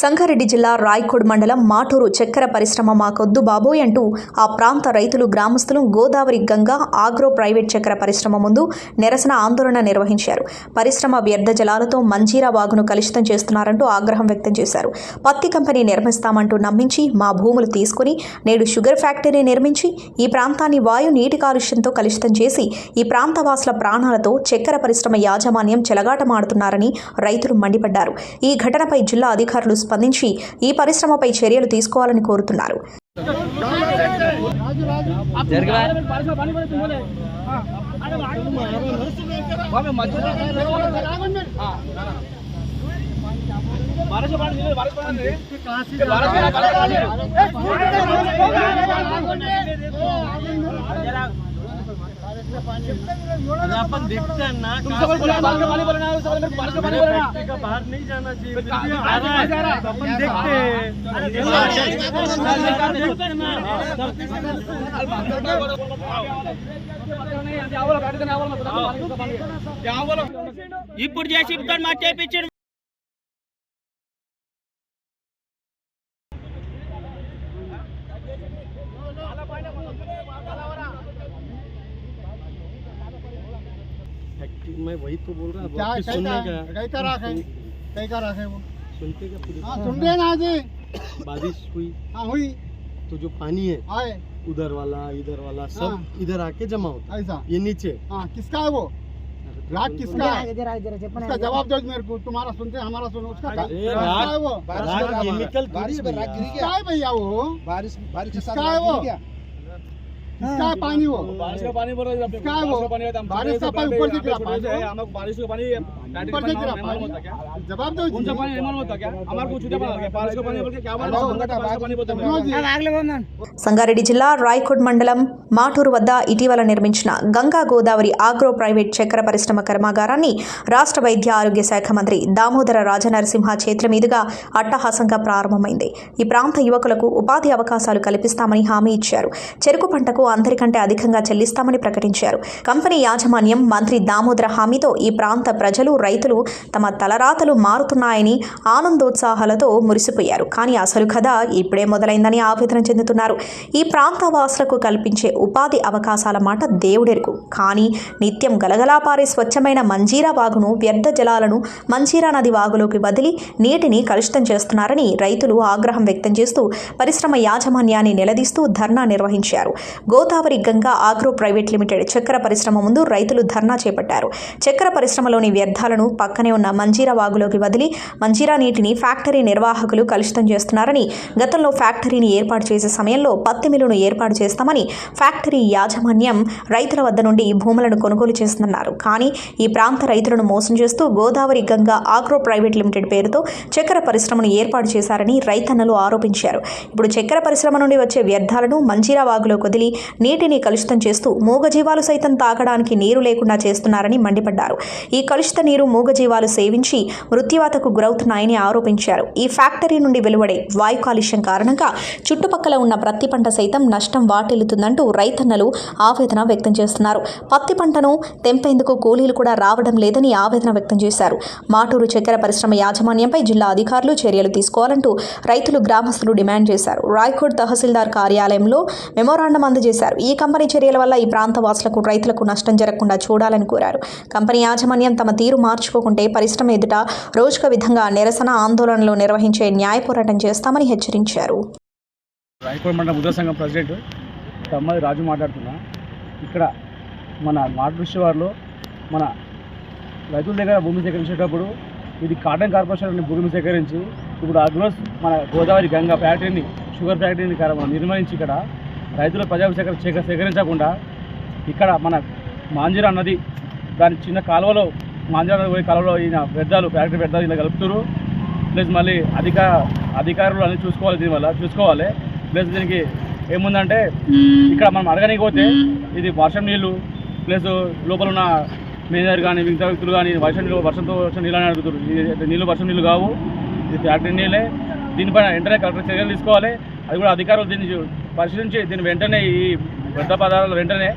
సంగారెడ్డి జిల్లా రాయకోడ్ మండలం మాటూరు చక్కెర పరిశ్రమ మాకొద్దు బాబోయ్ అంటూ ఆ ప్రాంత రైతులు గ్రామస్తులు గోదావరి గంగా ఆగ్రో ప్రైవేట్ చక్కెర పరిశ్రమ ముందు నిరసన ఆందోళన నిర్వహించారు. పరిశ్రమ వ్యర్థ జలాలతో మంజీరా వాగును కలుషితం చేస్తున్నారంటూ ఆగ్రహం వ్యక్తం చేశారు. పత్తి కంపెనీ నిర్మిస్తామంటూ నమ్మించి మా భూములు తీసుకుని నేడు షుగర్ ఫ్యాక్టరీ నిర్మించి ఈ ప్రాంతాన్ని వాయు నీటి కాలుష్యంతో కలుషితం చేసి ఈ ప్రాంతవాసుల ప్రాణాలతో చక్కెర పరిశ్రమ యాజమాన్యం చెలగాటమాడుతున్నారని రైతులు మండిపడ్డారు. ఈ ఘటనపై జిల్లా అధికారులు స్పందించి ఈ పరిశ్రమపై చర్యలు తీసుకోవాలని కోరుతున్నారు. अरे अपन देखते हैं ना फैक्ट्री का बाहर नहीं जाना चाहिए फिर भी आ रहा है तो अपन देखते ఇప్పుడు చేసి ఇప్పుడు మాకు చేపించారు में वही तो बोल रहा हूँ सुनने का का कहीं का रख है? कहीं का रख है वो? सुनते का फिर हाँ सुन रहे ना जी बारिश हुई। हाँ हुई। तो जो पानी है आए। उधर वाला इधर वाला सब हाँ। इधर आके जमा होता है। ऐसा। ये नीचे। हाँ किसका है वो? राग किसका है? उसका जवाब दो मेरे को तुम्हारा सुनते हैं, हमारा सुनो उसका राग- है वो? राग केमिकल राग गिर किसका है भैया वो? बारिश बारिश के किसका है वो? गिर गया किसका है पानी वो बारिश का पानी बोल रहे हैं किसका है वो बारिश का पानी ऊपर से गिरा पानी है वो। हम लोग बारिश का पानी ऊपर से गिरा मालूम होता क्या पानी जवाब दो कौन सा जी पानी नहीं मालूम होता क्या हमारे को छूटा बना क्या बारिश का पानी बोल के क्या हेलो, मालूम मंगटा, बारिश का पानी बोलते क्यों हैं जी సంగారెడ్డి జిల్లా రాయకోడ్ మండలం మాటూరు వద్ద ఇటీవల నిర్మించిన గంగా గోదావరి ఆగ్రో ప్రైవేట్ చక్కెర పరిశ్రమ కర్మాగారాన్ని రాష్ట్ర వైద్య ఆరోగ్య శాఖ మంత్రి దామోదర రాజనరసింహ చేతుల మీదుగా అట్టహాసంగా ప్రారంభమైంది ఈ ప్రాంత యువకులకు ఉపాధి అవకాశాలు కల్పిస్తామని హామీ ఇచ్చారు చెరుకు పంటకు అందరికంటే అధికంగా చెల్లిస్తామని ప్రకటించారు. కంపెనీ యాజమాన్యం మంత్రి దామోదర హామీతో ఈ ప్రాంత ప్రజలు రైతులు తమ తలరాతలు మారుతున్నాయని ఆనందోత్సాహాలతో మురిసిపోయారు. కానీ అసలు కథ ఇప్పుడే మొదలైందని ఆవేదన చెందుతున్నారు. ఈ ప్రాంత వాసులకు కల్పించే ఉపాధి అవకాశాల మాట దేవుడెరుకు కానీ నిత్యం గలగలాపారే స్వచ్ఛమైన మంజీరా వాగును వ్యర్థ జలాలను మంజీరా నది వాగులోకి వదిలి నీటిని కలుషితం చేస్తున్నారని రైతులు ఆగ్రహం వ్యక్తం చేస్తూ పరిశ్రమ యాజమాన్యాన్ని నిలదీస్తూ ధర్నా నిర్వహించారు. Godavari Ganga agro private limited చక్కెర పరిశ్రమ ముందు రైతులు ధర్నా చేపట్టారు. చక్కెర పరిశ్రమలోని వ్యర్థాలను పక్కనే ఉన్న మంజీరా వాగులోకి వదిలి మంజీరా నీటిని ఫ్యాక్టరీ నిర్వాహకులు కలుషితం చేస్తున్నారని గతంలో ఫ్యాక్టరీని ఏర్పాటు చేసే సమయంలో పత్తి మిల్లును ఏర్పాటు చేస్తామని ఫ్యాక్టరీ యాజమాన్యం రైతుల వద్ద నుండి భూములను కొనుగోలు చేస్తున్నారు కానీ ఈ ప్రాంత రైతులను మోసం చేస్తూ Godavari Ganga agro private limited పేరుతో చక్కెర పరిశ్రమను ఏర్పాటు చేశారని రైతన్నలు ఆరోపించారు. ఇప్పుడు చక్కెర పరిశ్రమ నుండి వచ్చే వ్యర్థాలను మంజీరా వాగులో వదిలి నీటిని కలుషితం చేస్తూ మూగజీవాలు సైతం తాగడానికి నీరు లేకుండా చేస్తున్నారని మండిపడ్డారు. ఈ కలుషిత నీరు మూగజీవాలు సేవించి మృత్యువాతకు గురవుతున్నాయని ఆరోపించారు. ఈ ఫ్యాక్టరీ నుండి వెలువడే వాయు కాలుష్యం కారణంగా చుట్టుపక్కల ఉన్న ప్రత్తి పంట సైతం నష్టం వాటిల్లుతుందంటూ రైతన్నలు ఆవేదన వ్యక్తం చేస్తున్నారు. పత్తి పంటను తెంపేందుకు కూలీలు కూడా రావడం లేదని ఆవేదన వ్యక్తం చేశారు. మాటూరు చక్కెర పరిశ్రమ యాజమాన్యంపై జిల్లా అధికారులు చర్యలు తీసుకోవాలంటూ రైతులు గ్రామస్తులు డిమాండ్ చేశారు. రాయ్కోట్ తహసీల్దార్ కార్యాలయంలో మెమోరాండం అందజేశారు. ఈ కంపెనీ చర్యల వల్ల ఈ ప్రాంత వాసులకు రైతులకు నష్టం జరగకుండా చూడాలని కోరారు. కంపెనీ యాజమాన్యం తమ తీరు మార్చుకోకుంటే పరిశ్రమ ఎదుట రోజుక విధంగా నిరసన ఆందోళనలు నిర్వహించే న్యాయ పోరాటం చేస్తామని హెచ్చరించారు. రాయకోడ మండలం ఉదయ సంఘం ప్రెసిడెంట్ తమ్మది రాజు మాట్లాడుతున్నా. ఇక్కడ మన మాటృ వారిలో మన రైతుల దగ్గర భూమి సేకరించేటప్పుడు ఇది కాటన్ కార్పొరేషన్ భూమి సేకరించి ఇప్పుడు అగ్రోస్ మన గోదావరి గంగా ఫ్యాక్టరీని షుగర్ ఫ్యాక్టరీని కర- నిర్మించి ఇక్కడ రైతుల ప్రజా సేకర సేక- సేకరించకుండా ఇక్కడ మన మాంజిరా నది దాని చిన్న కాలువలో మాంజిరా నది పోయే కాలువలో ఈయన వ్యర్థాలు ఫ్యాక్టరీ వ్యర్థాలు ఇలా కలుపుతారు. ప్లస్ మళ్ళీ అధిక అధికారులు అన్ని చూసుకోవాలి దీనివల్ల చూసుకోవాలి. ప్లస్ దీనికి ఏముందంటే ఇక్కడ మనం అడగనికి పోతే ఇది వర్షం నీళ్ళు ప్లస్ లోపల ఉన్న మేనేజర్ కానీ మిగతా వ్యక్తులు కానీ వర్షం నీళ్ళు వర్షంతో వర్షం నీళ్ళు అని అడుగుతారు. ఇది నీళ్ళు వర్షం నీళ్ళు కావు ఇది ఫ్యాక్టరీ నీళ్ళే. దీనిపైన వెంటనే కలెక్టర్ చర్యలు తీసుకోవాలి. అది కూడా అధికారులు దీన్ని పరిశీలించి దీన్ని వెంటనే ఈ వ్యర్థ పదార్థాలు వెంటనే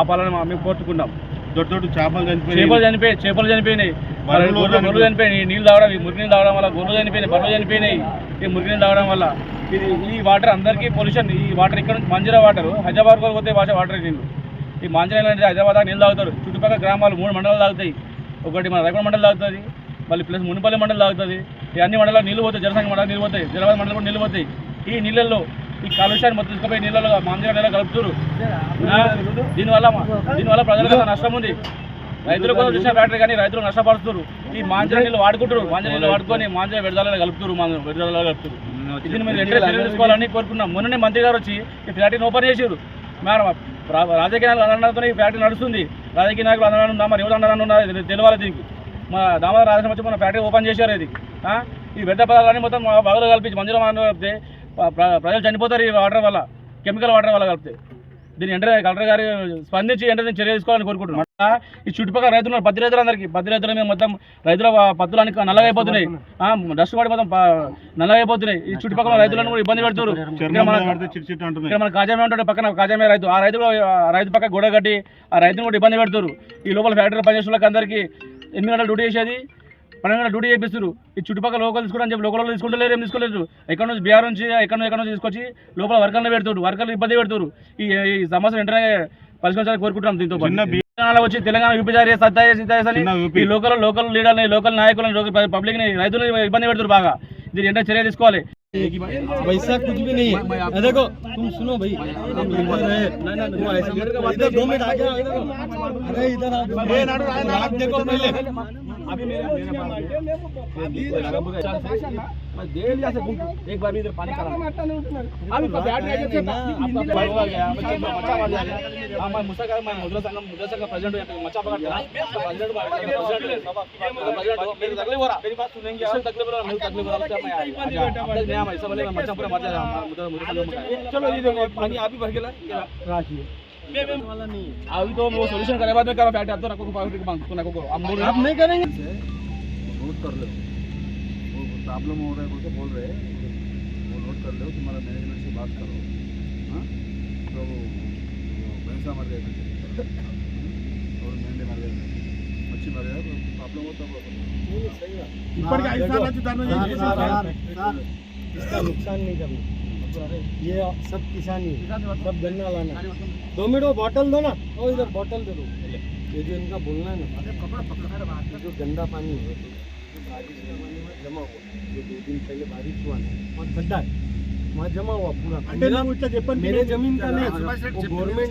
ఆపాలని మేము కోరుతున్నాం దొడ్డు దొడ్డు చేపలు చనిపోయి చేపలు చనిపోయి చేపలు చనిపోయినాయి. మరి గొర్రెలు గొర్రెలు చనిపోయినాయి. నీళ్ళు తాగడం ఈ మురికి నీళ్ళు తాగడం వల్ల గొర్రెలు చనిపోయినాయి బర్రెలు చనిపోయినాయి. ఈ మురికి నీళ్ళు తాగడం వల్ల. ఇది ఈ వాటర్ అందరికీ పొల్యూషన్. ఈ వాటర్ ఇక్కడ నుంచి మంజీరా వాటర్ హైదరాబాద్ వరకు పోతే భాష వాటర్ నీళ్ళు. ఈ మంజీరా అనేది హైదరాబాద్ నీళ్ళు తాగుతారు. చుట్టుపక్కల గ్రామాలు మూడు మండలాలు తాగుతాయి. ఒకటి మన రైపడ మండలం తాగుతుంది. మళ్ళీ ప్లస్ మునిపల్లి మండలం తాగుతుంది. ఈ అన్ని మండలాలు నీళ్ళు పోతాయి. జనసంఘ మండలం నీళ్ళు పోతాయి. జనవాద మండలం కూడా నీళ్ళు పోతాయి. ఈ నీళ్ళల్లో ఈ కాలుష్యాన్ని మొత్తం తీసుకుపోయి నీళ్ళలో మంజీరా నీళ్ళు కలుపుతారు ఆ, దీనివల్ల దీనివల్ల ప్రజలకు నష్టం ఉంది. రైతుల కోసం చూసిన ఫ్యాక్టరీ కానీ రైతులు నష్టపడుతున్నారు ఈ మాంజర నీళ్ళు వాడుకుంటారు మాంజర నీళ్ళు వాడుకొని మాంజర విడుదలలో కలుపుతారు మాంజర విడుదలలో కలుపుతారు దీన్ని మీరు వెంటనే చర్యలు తీసుకోవాలని కోరుకున్నాం. మొన్ననే మంత్రి గారు వచ్చి ఈ ఫ్యాక్టరీని ఓపెన్ చేసారు మేడం రాజకీయ నాయకులు అందడంతో ఈ ఫ్యాక్టరీ నడుస్తుంది. రాజకీయ నాయకులు అందడం ఉందా మరి ఎవరు ఇది తెలియాలి దీనికి. మా దామోదర రాజకీయ వచ్చి మన ఫ్యాక్టరీ ఓపెన్ చేశారు ఇది ఆ? ఈ వ్యర్థ పదార్థాన్ని మొత్తం మా బాగులో కల్పించి మంజూరు ప్ర- ప్రజలు చనిపోతారు ఈ వాటర్ వల్ల కెమికల్ వాటర్ వల్ల కలిపితే. దీన్ని వెంటనే కలెక్టర్ గారు స్పందించి వెంటనే చర్య తీసుకోవాలని కోరుకుంటున్నాం. ఈ చుట్టుపక్కల రైతులు పత్తి రైతులు అందరికీ పత్తి రైతుల మీద మొత్తం రైతుల పత్తులు అన్ని నల్లగా అయిపోతున్నాయి ఆ, డస్ట్ పడి మొత్తం ప- నల్లగా అయిపోతున్నాయి ఈ చుట్టుపక్కల రైతులను కూడా ఇబ్బంది పెడుతున్నారు. ఇక్కడ మన కాజామే ఉంటాడు పక్కన కాజామే రైతు. ఆ రైతు రైతు పక్క గొడవ కట్టి ఆ రైతును కూడా ఇబ్బంది పెడుతున్నారు. ఈ లోపల ఫ్యాక్టరీ పనిచేసే వాళ్ళకి అందరికీ ఎనిమిది గంటలు డ్యూటీ చేసేది. పన్నెండు గంటల డ్యూటీ చేపిస్తారు ఈ చుట్టుపక్కల లోకల్ తీసుకోవడం చెప్పి లోకల్ తీసుకుంటలేరు ఏం తీసుకోలేదు ఎక్కడ నుంచి బీహార్ నుంచి ఎక్కడ నుంచి ఎక్కడ నుంచి తీసుకొచ్చి లోపల వర్కర్లు పెడుతున్నారు వర్కర్లు ఇబ్బంది పెడుతున్నారు ఈ ఈ సమస్య వెంటనే పరిష్కరించాలని కోరుకుంటున్నాం దీంతో పాటు. తెలంగాణ వచ్చి తెలంగాణ యూపీ జారీ సత్తాయి సిద్ధాయి అని ఈ లోకల్ లోకల్ లీడర్ని లోకల్ నాయకులను లోకల్ పబ్లిక్ ని రైతులను ఇబ్బంది పెడుతున్నారు బాగా దీని వెంటనే చర్య తీసుకోవాలి वैसा कुछ भी नहीं है ये देखो तुम सुनो भाई हम इधर है तुम ऐसा मत करो। इधर दो मिनट आगे आओ, इधर आओ। अरे इधर आओ दो मिनट। रात देखो पहले अभी मेरे मेरे डेढ़ से एक बार भी इधर पानी करा अभी बैठ गया आपका फाइट हो गया मचा मार जाएगा हाँ मैं मुसा का मैं मुद्रा संघ मुद्रा संघ का प्रेसिडेंट हूँ यहाँ पे मचा पकड़ के प्रेसिडेंट प्रेसिडेंट मेरी तकलीफ़ हो रहा मेरी बात सुनेंगे आप तकलीफ़ हो रहा मेरी तकलीफ़ हो रहा मैं आया अब तक नहीं ऐसा बोलेगा मचा पूरा मर जाएगा मुद्रा मुद्रा चलो ये देखो पानी आप ही भर के ला राखिए अभी तो वो सोल्यूशन करे बाद में करो बैठे आप तो रखो पार्टी मांग तो रखो आप बोल आप नहीं करेंगे कर वो प्रॉब्लम हो रहा है बोल बोल रहे वो नोट कर तुम्हारा मैनेजमेंट से बात करो तो पैसा और प्रॉब्लम हो सही है इसका नुकसान नहीं करना। ये सब किसानी सब गन्ना लाना। दो मिनट वो बॉटल दो ना वो इधर बॉटल दे दो। ये जो इनका बोलना है ना जो गंदा पानी है बारिश जमा हुआ जो दो दिन पहले बारिश हुआ ना वहाँ गड्ढा है वहाँ जमा हुआ पूरा। मेरा ज़मीन का नहीं गवर्नमेंट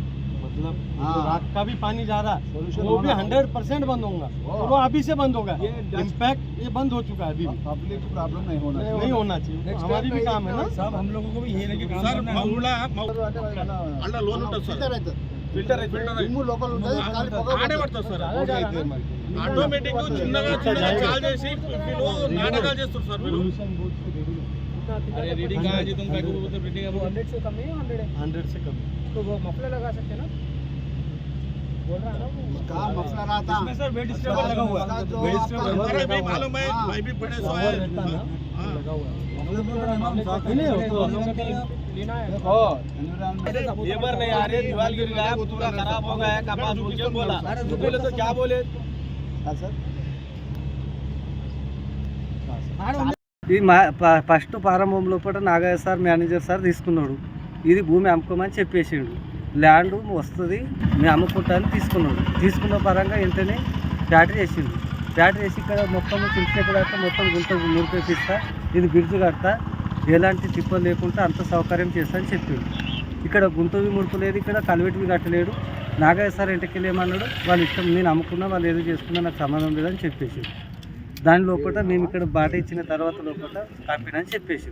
मतलब जो रात का भी पानी जा रहा है वो भी हंड्रेड परसेंट बंद होगा और वो अभी से बंद होगा इम्पैक्ट ये बंद हो चुका है अभी भी पब्लिक प्रॉब्लम नहीं होना नहीं होना चाहिए हमारी भी काम है ना सब हम लोगों को भी यही लगे సార్ మా ఊళ్ళో మా అందులో లోన్ ఉంటుంది సార్ ఫిల్టర్ ఫిల్టర్ లోకల్ ఉంటుంది ఖాళీ పొగ ఆడే పడుతుంది సార్ ఆటోమేటిక్ చిన్నగా చిన్నగా చాలు చేసి వీళ్ళు నాటకాలు చేస్తారు సార్ వీళ్ళు अरे रीडिंग कहाँ है जी तुम बैक तो रीडिंग है हंड्रेड से कम हंड्रेड से कम तो वो मफलर लगा सकते ना का मसला रहा था इसमें सर वेट स्टेबल लगा हुआ है जो वेट आपका स्टेबल हमारा लगा भी हुआ है मालूम है हाँ। भाई भी बड़े सो कवर है रहता है ना हाँ। लगा हुआ है नहीं वो तो हम लोग का लेना है ओ ये बार नहीं आ रही दीवार गिर गया पूरा खराब हो गया है कपास बोल के बोला बोले तो क्या बोले ఇది మా ప- ఫస్ట్ ప్రారంభం లోపల నాగయ్య సార్ మేనేజర్ సార్ తీసుకున్నాడు ఇది భూమి అమ్ముకోమని చెప్పేసిండు ల్యాండ్ వస్తుంది మేము అమ్ముకుంటాను తీసుకున్నాడు. తీసుకున్న పరంగా వెంటనే ఫ్యాక్టరీ చేసిండు ఫ్యాక్టరీ చేసి ఇక్కడ మొత్తం చింతచేపు దాకా మొత్తం గుంట మురిపిస్తా ఇది బ్రిడ్జ్ కడతా ఎలాంటి తిప్పలు లేకుండా అంత సౌకర్యం చేస్తా అని చెప్పిండు. ఇక్కడ గుంటవి మురుపు లేదు ఇక్కడ కలువెటివి కట్టలేడు. నాగయ్య సార్ ఇంటికి ఏమన్నాడు వాళ్ళు ఇష్టం నేను అమ్ముకున్నా వాళ్ళు ఏదో చేసుకున్నా నాకు సంబంధం లేదని చెప్పేసి దాని లోపల మేము ఇక్కడ బాట ఇచ్చిన తర్వాత లోపల కంపెనీ అని చెప్పేసి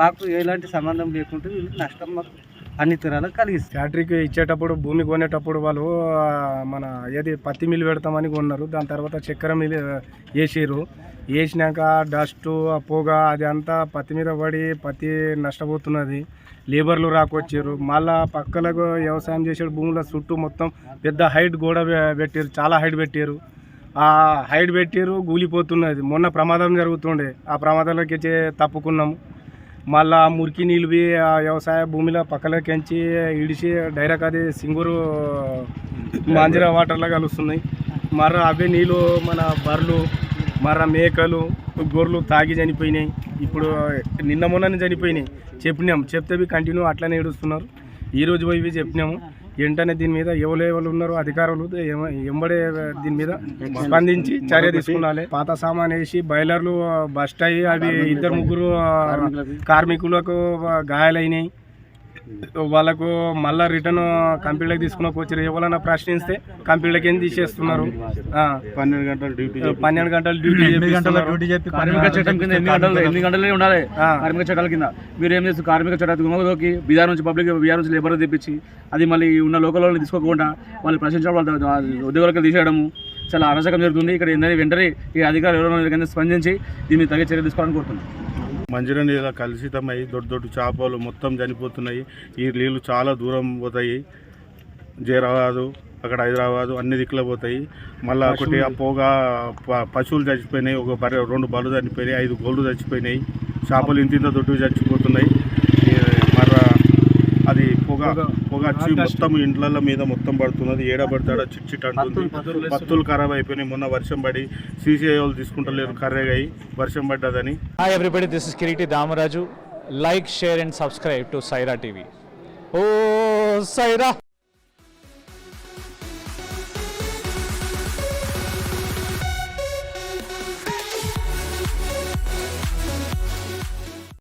మాకు ఎలాంటి సంబంధం లేకుంటే వీళ్ళకి నష్టం మాకు అన్ని తరాలకు కలిగిస్తుంది. ఫ్యాక్టరీకి ఇచ్చేటప్పుడు భూమి కొనేటప్పుడు వాళ్ళు మన ఏది పత్తి మిల్లు పెడతామని కొన్నారు. దాని తర్వాత చక్కెర మిల్లు వేసారు వేసినాక డస్ట్ ఆ పొగ అది అంతా పత్తి మీద పడి పత్తి నష్టపోతున్నది. లేబర్లు రాకొచ్చారు. మళ్ళా పక్కలకు వ్యవసాయం చేసే భూముల చుట్టూ మొత్తం పెద్ద హైట్ గోడ పెట్టారు చాలా హైట్ పెట్టారు ఆ హైట్ పెట్టారు కూలిపోతున్నది. మొన్న ప్రమాదం జరుగుతుండే. ఆ ప్రమాదంలోకి తప్పుకున్నాము. మళ్ళా ఆ మురికి నీళ్ళు ఆ వ్యవసాయ భూమిలో పక్కలకెంచి ఇడిచి డైరెక్ట్ అది సింగూరు మాంజిరా వాటర్లో కలుస్తున్నాయి. మర్ర అవే నీళ్ళు మన బర్రెలు మర్ర మేకలు గొర్రెలు తాగి చనిపోయినాయి. ఇప్పుడు నిన్న మొన్న చనిపోయినాయి. చెప్పినాం. చెప్తే కంటిన్యూ అట్లనే ఏడుస్తున్నారు. ఈరోజు పోయి చెప్పినాము. వెంటనే దీని మీద ఎవరు ఎవరు ఉన్నారో అధికారులు ఎంబడే దీని మీద స్పందించి చర్య తీసుకున్నాలి. పాత సామాన్ వేసి బాయిలర్లు బస్ట్ అయ్యి అవి ఇద్దరు ముగ్గురు కార్మికులకు. గాయాలైనాయి. వాళ్ళకు మళ్ళా రిటర్న్ కంపెనీలకు తీసుకున్న వచ్చారు ఎవరైనా ప్రశ్నిస్తే కంపెనీలకి ఏం తీసేస్తున్నారు? పన్నెండు గంటల డ్యూటీ పన్నెండు గంటలు డ్యూటీ. కార్మిక చట్టం కింద గంటలు గంటలే ఉండాలి. కార్మిక చట్టాల కింద. మీరు ఏం చేస్తారు? కార్మిక చట్టాలు గుమ్మలోకి బీహార్ నుంచి పబ్లిక్ బీహార్ నుంచి లేబర్ తెప్పించి అది మళ్ళీ ఉన్న లోకల్ వాళ్ళని తీసుకోకుండా వాళ్ళు ప్రశ్నించడం వాళ్ళ ఉద్యోగాలకు తీసేయడము చాలా అరాచకం జరుగుతుంది. ఇక్కడ ఏంటంటే వెంటనే ఈ అధికారులు ఎవరైనా స్పందించి దీన్ని తగ్గ చర్య తీసుకోవాలని కోరుతున్నాను మంజీరా నీళ్ళ కలుషితమై దొడ్డు దొడ్డు చేపలు మొత్తం చనిపోతున్నాయి. ఈ నీళ్ళు చాలా దూరం పోతాయి. జైరాబాదు అక్కడ హైదరాబాదు అన్ని దిక్కులో పోతాయి. మళ్ళీ ఒకటి ఆ పొగ పశువులు చచ్చిపోయినాయి. ఒక బర్రె రెండు బళ్ళు చనిపోయినాయి. ఐదు గోళ్ళు చచ్చిపోయినాయి. చేపలు ఇంత ఇంత దొడ్డు చచ్చిపోతున్నాయి. ఈ మర్ర అది పొగ పొగ. వచ్చి మొత్తం ఇండ్ల మీద మొత్తం పడుతున్నది. ఏడ పడతాడ చిట్ చిట్ అంటుంది. పత్తులు ఖరాబ్ అయిపోయినాయి. మొన్న వర్షం పడి సీసీఐ వాళ్ళు తీసుకుంటలేరు కర్రెగాయి. వర్షం పడ్డదని. Hi everybody, this is Kiriti Damaraju. Like, share and subscribe to Saira TV. Oh, Saira!